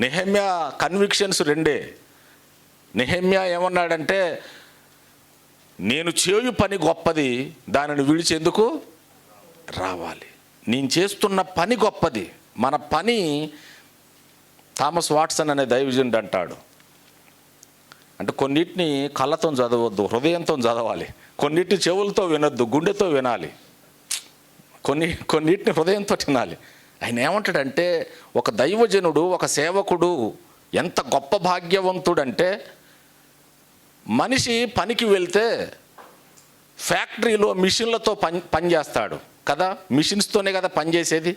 నెహమ్యా convictions రెండే. నెహమ్యా ఏమన్నాడంటే నేను చేయు పని గొప్పది దానిని విడిచేందుకు రావాలి. నేను చేస్తున్న పని గొప్పది. మన పని థామస్ వాట్సన్ అనే దైవజనుడు అంటాడు. అంటే కొన్నిటిని కళ్ళతో చదవద్దు హృదయంతో చదవాలి. కొన్నిటిని చెవులతో వినొద్దు గుండెతో వినాలి. కొన్ని కొన్నిటిని హృదయంతో తినాలి. ఆయన ఏమంటాడంటే ఒక దైవజనుడు ఒక సేవకుడు ఎంత గొప్ప భాగ్యవంతుడంటే మనిషి పనికి వెళ్తే ఫ్యాక్టరీలో మిషన్లతో పని పనిచేస్తాడు కదా? మిషన్స్తోనే కదా పనిచేసేది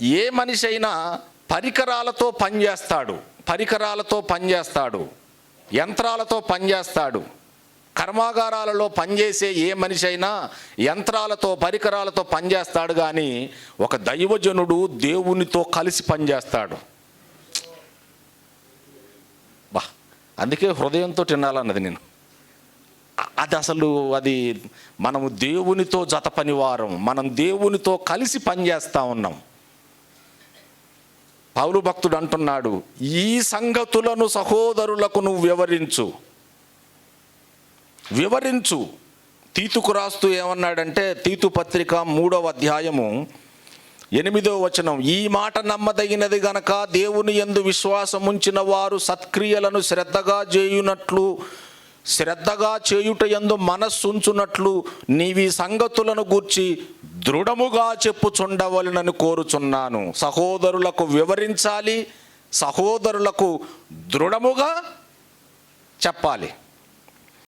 ఏ మనిషి అయినా పరికరాలతో పనిచేస్తాడు పరికరాలతో పనిచేస్తాడు యంత్రాలతో పనిచేస్తాడు కర్మాగారాలలో పనిచేసే ఏ మనిషి అయినా యంత్రాలతో పరికరాలతో పనిచేస్తాడు కానీ ఒక దైవజనుడు దేవునితో కలిసి పనిచేస్తాడు. బా అందుకే హృదయంతో తినాలన్నది నేను. అది అసలు అది మనము దేవునితో జత పనివారం మనం దేవునితో కలిసి పనిచేస్తూ ఉన్నాం. పౌలు భక్తుడు అంటున్నాడు ఈ సంగతులను సహోదరులకు నువ్వు వివరించు వివరించు. తీతుకు రాస్తూ ఏమన్నాడంటే తీతు పత్రిక మూడవ అధ్యాయము ఎనిమిదో వచనం. ఈ మాట నమ్మదగినది గనక దేవుని యందు విశ్వాసముంచిన వారు సత్క్రియలను శ్రద్ధగా చేయునట్లు శ్రద్ధగా చేయుట యందు మనస్సుంచునట్లు నీవి సంగతులను గూర్చి దృఢముగా చెప్పుచుండవలనని కోరుచున్నాను. సహోదరులకు వివరించాలి సహోదరులకు దృఢముగా చెప్పాలి.